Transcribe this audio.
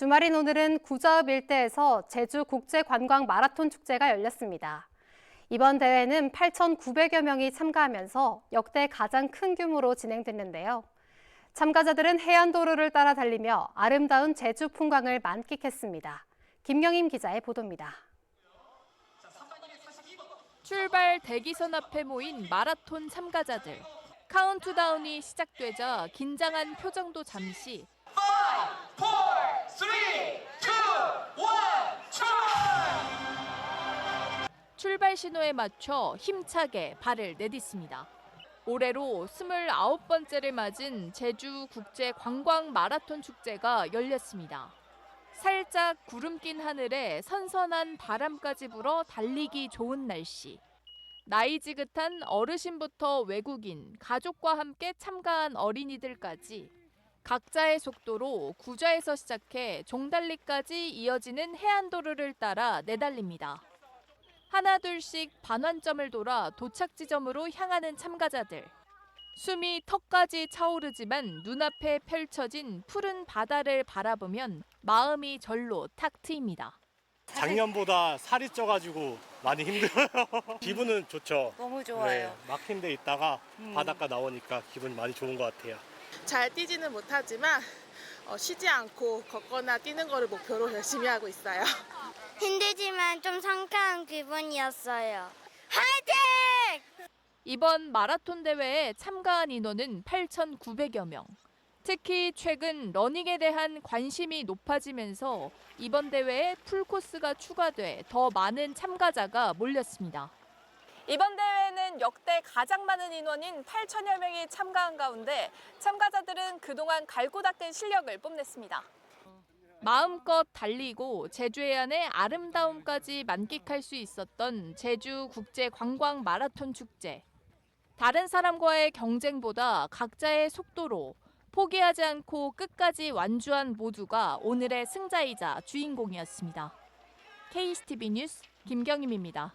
주말인 오늘은 구자읍 일대에서 제주 국제 관광 마라톤 축제가 열렸습니다. 이번 대회는 8,900여 명이 참가하면서 역대 가장 큰 규모로 진행됐는데요. 참가자들은 해안도로를 따라 달리며 아름다운 제주 풍광을 만끽했습니다. 김경임 기자의 보도입니다. 출발 대기선 앞에 모인 마라톤 참가자들. 카운트다운이 시작되자 긴장한 표정도 잠시 출발 신호에 맞춰 힘차게 발을 내딛습니다. 올해로 29번째를 맞은 제주 국제 관광 마라톤 축제가 열렸습니다. 살짝 구름 낀 하늘에 선선한 바람까지 불어 달리기 좋은 날씨. 나이 지긋한 어르신부터 외국인, 가족과 함께 참가한 어린이들까지 각자의 속도로 구좌에서 시작해 종달리까지 이어지는 해안도로를 따라 내달립니다. 하나 둘씩 반환점을 돌아 도착 지점으로 향하는 참가자들. 숨이 턱까지 차오르지만 눈앞에 펼쳐진 푸른 바다를 바라보면 마음이 절로 탁 트입니다. 작년보다 살이 쪄가지고 많이 힘들어요. 기분은 좋죠. 너무 좋아요. 음. 네, 막힌 데 있다가 바닷가 나오니까 기분이 많이 좋은 것 같아요. 잘 뛰지는 못하지만 어, 쉬지 않고 걷거나 뛰는 거를 목표로 열심히 하고 있어요. 힘들지만 좀 상쾌한 기분이었어요. 화이팅! 이번 마라톤 대회에 참가한 인원은 8,900여 명. 특히 최근 러닝에 대한 관심이 높아지면서 이번 대회에 풀코스가 추가돼 더 많은 참가자가 몰렸습니다. 이번 대회에는 역대 가장 많은 인원인 8천여 명이 참가한 가운데 참가자들은 그동안 갈고 닦은 실력을 뽐냈습니다. 마음껏 달리고 제주 해안의 아름다움까지 만끽할 수 있었던 제주 국제 관광 마라톤 축제. 다른 사람과의 경쟁보다 각자의 속도로 포기하지 않고 끝까지 완주한 모두가 오늘의 승자이자 주인공이었습니다. KCTV 뉴스 김경임입니다.